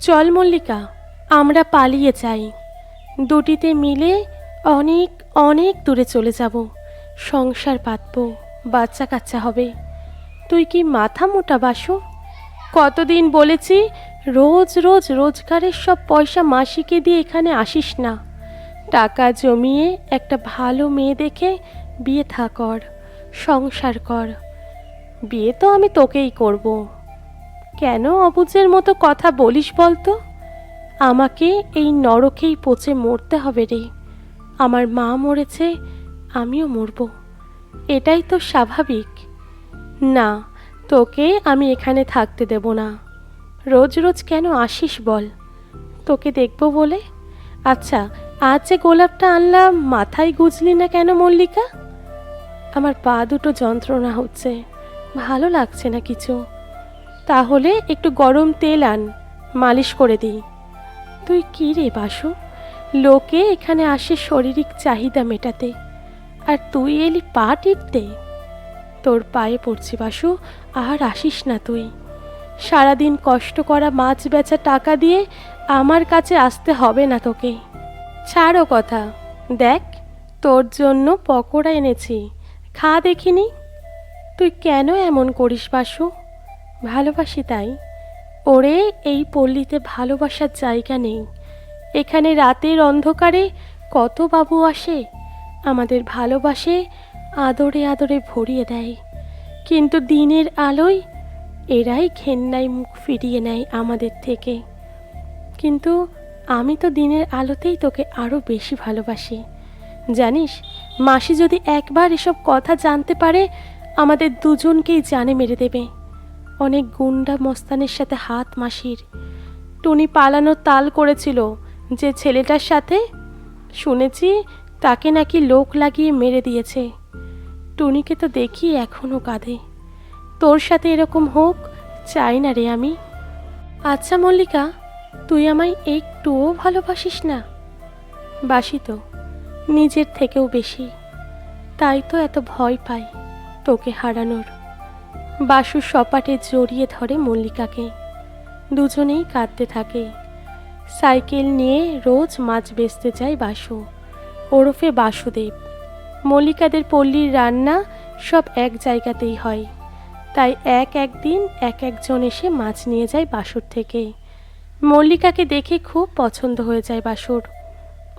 চল মল্লিকা, আমরা পালিয়ে যাই। দুটিতে মিলে অনেক অনেক দূরে চলে যাব। সংসার পাতব, বাচ্চা কাচ্চা হবে। তুই কি মাথা মোটা, বাসু? কতদিন বলেছি, রোজ রোজ রোজগারের সব পয়সা মাসিকে দিয়ে এখানে আসিস না। টাকা জমিয়ে একটা ভালো মেয়ে দেখে বিয়ে থা কর, সংসার কর। বিয়ে তো আমি তোকেই করব। কেন অবুজের মতো কথা বলিস বলতো? আমাকে এই নরকেই পচে মরতে হবে রে। আমার মা মরেছে, আমিও মরব। এটাই তো স্বাভাবিক। না, তোকে আমি এখানে থাকতে দেব না। রোজ রোজ কেন আসিস বল। তোকে দেখব বলে? আচ্ছা আজ যে গোলাপটা আনলাম, মাথায় গুজলি না কেন মল্লিকা? আমার পা দুটো যন্ত্রণা হচ্ছে। ভালো লাগছে না কিছু। তাহলে একটু গরম তেল আন, মালিশ করে দিই। তুই কী রে বাসু? লোকে এখানে আসে শারীরিক চাহিদা মেটাতে, আর তুই এলি পা টিপতে। তোর পায়ে পড়ছি বাসু, আর আসিস না তুই। সারাদিন কষ্ট করা মাছ বেচা টাকা দিয়ে আমার কাছে আসতে হবে না তোকে। ছাড়ো কথা, দেখ, তোর জন্য পকোড়া এনেছি, খা দেখিনি। তুই কেন এমন করিস বাসু? ভালোবাসি তাই। ওরে, এই পল্লীতে ভালোবাসার জায়গা নেই। এখানে রাতের অন্ধকারে কত বাবু আসে, আমাদের ভালোবাসে আদরে আদরে ভরিয়ে দেয়। কিন্তু দিনের আলোয় এরাই ঘেন্নায় মুখ ফিরিয়ে নেয় আমাদের থেকে। কিন্তু আমি তো দিনের আলোতেই তোকে আরও বেশি ভালোবাসি। জানিস, মাসি যদি একবার এসব কথা জানতে পারে, আমাদের দুজনকেই জানে মেরে দেবে। অনেক গুন্ডা মস্তানের সাথে হাত মাসির। টুনি পালানোর তাল করেছিল যে ছেলেটার সাথে। শুনেছি তাকে নাকি লোক লাগিয়ে মেরে দিয়েছে। টুনিকে তো দেখি এখনও কাঁদে। তোর সাথে এরকম হোক, চাই না রে আমি। আচ্ছা মল্লিকা, তুই আমায় একটুও ভালোবাসিস না? বাসি তো, নিজের থেকেও বেশি। তাই তো এত ভয় পাই তোকে হারানোর। বাসু সপাটে জড়িয়ে ধরে মল্লিকাকে। দুজনেই কাঁদতে থাকে। সাইকেল নিয়ে রোজ মাছ বেচতে যায় বাসু। ওরফে বাসুদেব। মল্লিকাদের পল্লীর রান্না সব এক জায়গাতেই হয়। তাই এক একদিন এক একজন এসে মাছ নিয়ে যায় বাসুর থেকে। মল্লিকাকে দেখে খুব পছন্দ হয়ে যায় বাসুর।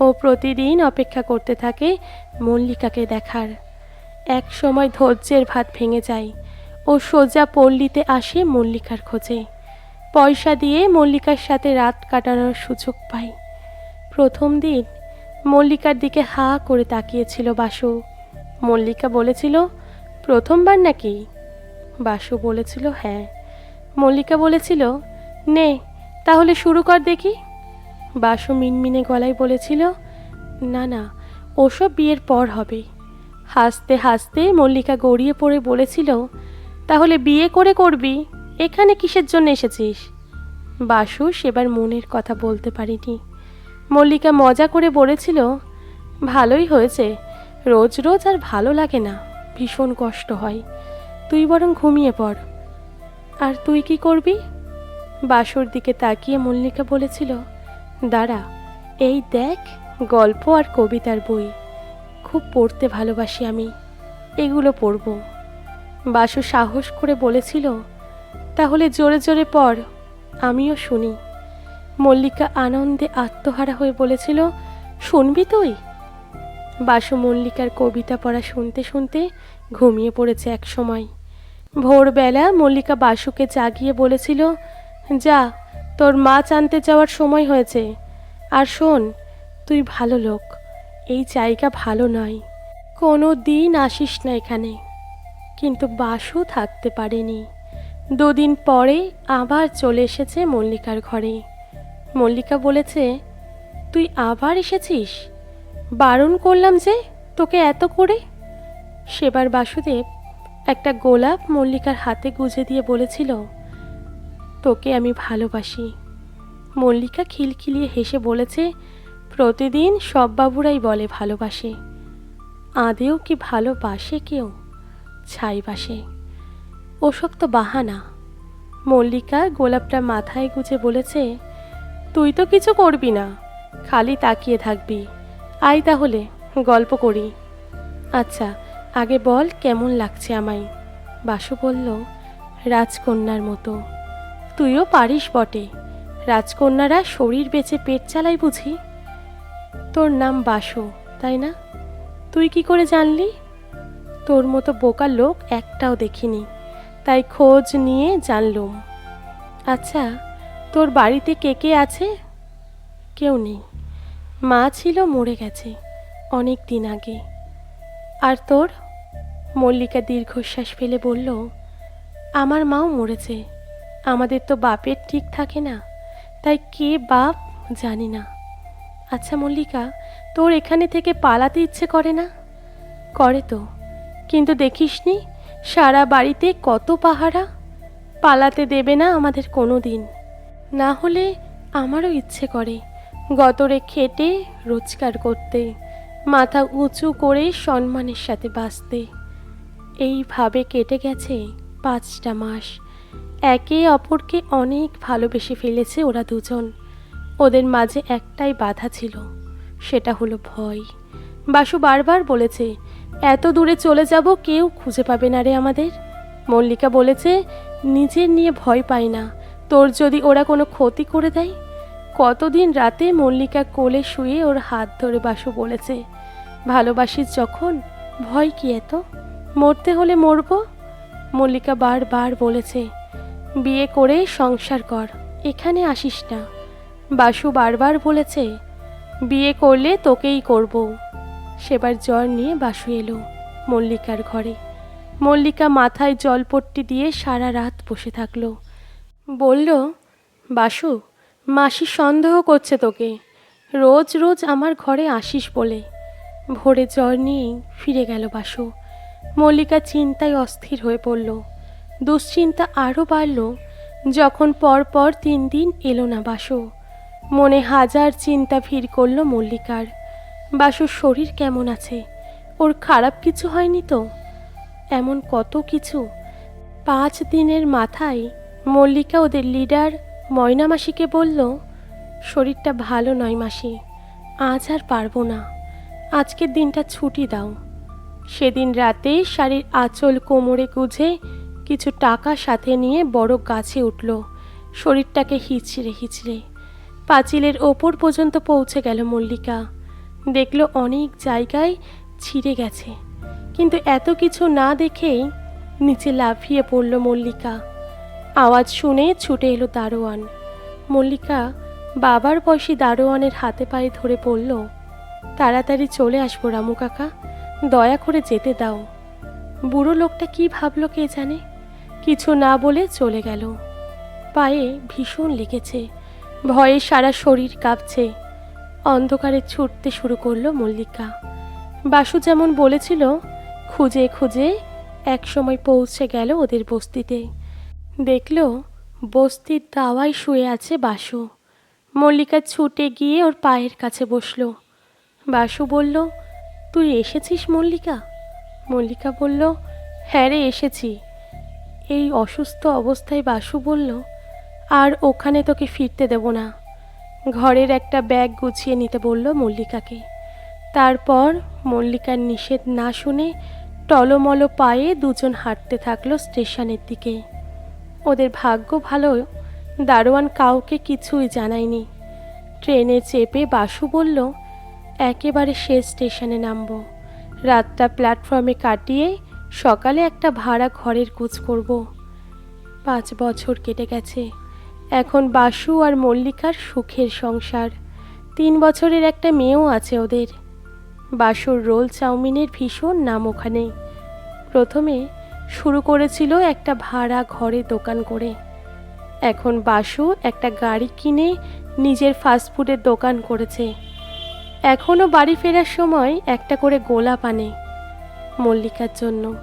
ও প্রতিদিন অপেক্ষা করতে থাকে মল্লিকাকে দেখার। এক সময় ধৈর্যের ভাত ভেঙে যায়। ও সোজা পল্লীতে আসে মল্লিকার খোঁজে। পয়সা দিয়ে মল্লিকার সাথে রাত কাটানোর সুযোগ পাই প্রথম দিন মল্লিকার দিকে হা করে তাকিয়েছিল বাসু। মল্লিকা বলেছিল, প্রথমবার নাকি? বাসু বলেছিল হ্যাঁ। মল্লিকা বলেছিল, নে, তাহলে শুরু কর দেখি। বাসু মিনমিনে গলায় বলেছিল, না না, ওসব বিয়ের পর হবে। হাসতে হাসতে মল্লিকা গড়িয়ে পড়ে বলেছিল তাহলে বিয়ে করে করবি? এখানে কিসের জন্য এসেছিস? বাসু সেবার মনের কথা বলতে পারিনি। মল্লিকা মজা করে বলেছিল, ভালোই হয়েছে। রোজ রোজ আর ভালো লাগে না। ভীষণ কষ্ট হয়। তুই বরং ঘুমিয়ে পড়। আর তুই কি করবি? বাসুর দিকে তাকিয়ে মল্লিকা বলেছিল, দাঁড়া, এই দেখ গল্প আর কবিতার বই। খুব পড়তে ভালোবাসি আমি। এগুলো পড়ব। বাসু সাহস করে বলেছিল, তাহলে জোরে জোরে পর আমিও শুনি। মল্লিকা আনন্দে আত্মহারা হয়ে বলেছিল, শুনবি তুই? বাসু মল্লিকার কবিতা পড়া শুনতে শুনতে ঘুমিয়ে পড়েছে এক সময়। ভোরবেলা মল্লিকা বাসুকে জাগিয়ে বলেছিল, যা, তোর মাছ আনতে যাওয়ার সময় হয়েছে। আর শোন, তুই ভালো লোক, এই জায়গা ভালো নয়। কোনো দিন আসিস না এখানে। কিন্তু বাসু থাকতে পারেনি। দুদিন পরে আবার চলে এসেছে মল্লিকার ঘরে। মল্লিকা বলেছে, তুই আবার এসেছিস? বারণ করলাম যে তোকে এত করে? সেবার বাসুদেব একটা গোলাপ মল্লিকার হাতে গুজে দিয়ে বলেছিল, তোকে আমি ভালোবাসি। মল্লিকা খিলখিলিয়ে হেসে বলেছে, প্রতিদিন সব বাবুরাই বলে ভালোবাসে। আদেও কি ভালোবাসে কেউ? ছাই বাসে ওসব তো বাহানা। মল্লিকা গোলাপটা মাথায় গুজে বলেছে, তুই তো কিছু করবি না, খালি তাকিয়ে থাকবি। আই তাহলে, গল্প করি। আচ্ছা আগে বল কেমন লাগছে আমায়? বাসু বলল, রাজকন্যার মতো। তুইও পারিস বটে। রাজকন্যারা শরীর বেঁচে পেট চালাই বুঝি? তোর নাম বাসু, তাই না? তুই কি করে জানলি? তোর মতো বোকা লোক একটাও দেখিনি। তাই খোঁজ নিয়ে জানলুম। আচ্ছা তোর বাড়িতে কে কে আছে? কেউ নেই। মা ছিল মরে গেছে অনেক দিন আগে। আর তোর? মল্লিকা দীর্ঘশ্বাস ফেলে বলল, আমার মাও মরেছে। আমাদের তো বাপের ঠিক থাকে না, তাই কে বাপ জানি না। আচ্ছা মল্লিকা, তোর এখানে থেকে পালাতে ইচ্ছে করে না? করে তো। কিন্তু দেখিসনি, সারা বাড়িতে কত পাহারা। পালাতে দেবে না আমাদের কোনো দিন। না হলে আমারও ইচ্ছে করে গতরে খেটে, রোজগার করতে, মাথা উঁচু করে সম্মানের সাথে বাঁচতে। এইভাবে কেটে গেছে পাঁচটা মাস। একে অপরকে অনেক ভালোবেসে ফেলেছে ওরা দুজন। ওদের মাঝে একটাই বাধা ছিল, সেটা হলো ভয়। বাসু বারবার বলেছে, এত দূরে চলে যাব, কেউ খুঁজে পাবে না রে আমাদের। মল্লিকা বলেছে, নিজের নিয়ে ভয় পাই না। তোর যদি ওরা কোনো ক্ষতি করে দেয়? কতদিন রাতে মল্লিকা কোলে শুয়ে ওর হাত ধরে বাসু বলেছে, ভালোবাসিস যখন, ভয় কি এত? মরতে হলে মরবো? মল্লিকা বারবার বলেছে, বিয়ে করে সংসার কর, এখানে আসিস না। বাসু বারবার বলেছে, বিয়ে করলে তোকেই করব। সেবার জ্বর নিয়ে বাসু এলো মল্লিকার ঘরে। মল্লিকা মাথায় জলপট্টি দিয়ে সারা রাত বসে থাকল। বলল, বাসু, মাসি সন্দেহ করছে তোকে। রোজ রোজ আমার ঘরে আসিস বলে। ভোরে জ্বর নিয়েই ফিরে গেল বাসু। মল্লিকা চিন্তায় অস্থির হয়ে পড়ল। দুশ্চিন্তা আরও বাড়ল যখন পর পর তিন দিন এলো না বাসু। মনে হাজার চিন্তা ভিড় করল মল্লিকার। বাসুর শরীর কেমন আছে? ওর খারাপ কিছু হয়নি তো? এমন কত কিছু? পাঁচ দিনের মাথায় মল্লিকা ওদের লিডার ময়না মাসিকে বলল, শরীরটা ভালো নয় মাসি, আজ আর পারব না। আজকের দিনটা ছুটি দাও। সেদিন রাতে শাড়ির আঁচল কোমরে গুজে কিছু টাকা সাথে নিয়ে বড় গাছে উঠল। শরীরটাকে হিচড়ে হিচড়ে। পাঁচিলের ওপর পর্যন্ত পৌঁছে গেল মল্লিকা। দেখল অনেক জায়গায় ছিঁড়ে গেছে। কিন্তু এত কিছু না দেখেই নিচে লাফিয়ে পড়ল মল্লিকা। আওয়াজ শুনে ছুটে এলো দারোয়ান। মল্লিকা বাবার বয়সী দারোয়ানের হাতে পায়ে ধরে পড়ল তাড়াতাড়ি চলে আসব রামু কাকা, দয়া করে যেতে দাও। বুড়ো লোকটা কি ভাবলো কে জানে? কিছু না বলে চলে গেল। পায়ে ভীষণ লেগেছে। ভয়ে সারা শরীর কাঁপছে। অন্ধকারে ছুটতে শুরু করল মল্লিকা। বাসু যেমন বলেছিল, খুঁজে খুঁজে একসময় পৌঁছে গেল ওদের বস্তিতে। দেখল বস্তির দাওয়ায় শুয়ে আছে বাসু। মল্লিকা ছুটে গিয়ে ওর পায়ের কাছে বসল। বাসু বলল, তুই এসেছিস মল্লিকা? মল্লিকা বলল হ্যাঁ রে, এসেছি। এই অসুস্থ অবস্থায় বাসু বলল, আর ওখানে তোকে ফিরতে দেব না। ঘরের একটা ব্যাগ গুছিয়ে নিতে বলল মল্লিকাকে। তারপর মল্লিকার নিষেধ না শুনে টলমল পায়ে দুজন হাঁটতে থাকল স্টেশনের দিকে। ওদের ভাগ্য ভালো, দারোয়ান কাউকে কিছুই জানায়নি। ট্রেনে চেপে বাসু বলল, একেবারে শেষ স্টেশনে নামবো। রাতটা প্ল্যাটফর্মে কাটিয়ে সকালে একটা ভাড়া ঘরের কুচ করব। পাঁচ বছর কেটে গেছে। এখন বাসু আর মল্লিকার সুখের সংসার। তিন বছরের একটা মেয়েও আছে ওদের। বাসুর রোল চাউমিনের ভীষণ নাম ওখানে। প্রথমে শুরু করেছিল একটা ভাড়া ঘরে দোকান করে। এখন বাসু একটা গাড়ি কিনে নিজের ফাস্টফুডের দোকান করেছে। এখনও বাড়ি ফেরার সময় একটা করে গোলাপ আনে মল্লিকার জন্য।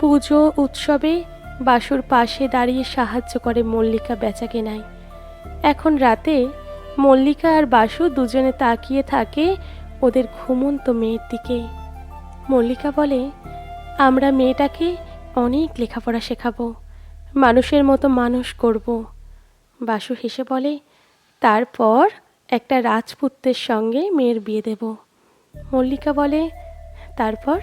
পুজো, উৎসবে বাসুর পাশে দাঁড়িয়ে সাহায্য করে মল্লিকা বেচা কেনায় এখন রাতে মল্লিকা আর বাসু দুজনে তাকিয়ে থাকে ওদের ঘুমন্ত মেয়ের দিকে। মল্লিকা বলে, আমরা মেয়েটাকে অনেক লেখাপড়া শেখাবো, মানুষের মতো মানুষ করব। বাসু হেসে বলে, তারপর একটা রাজপুত্রের সঙ্গে মেয়ের বিয়ে দেব। মল্লিকা বলে, তারপর?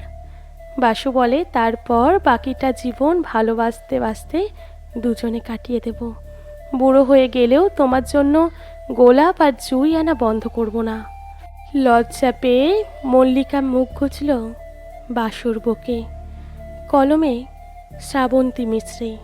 বাসু বলে, তারপর বাকিটা জীবন ভালোবাসতে বাসতে দুজনে কাটিয়ে দেব। বুড়ো হয়ে গেলেও তোমার জন্য গোলাপ আর জুই আনা বন্ধ করব না। লজ্জা পেয়ে মল্লিকা মুখ ঘুচল বাসুর বুকে। কলমে শ্রাবন্তী মিশ্রী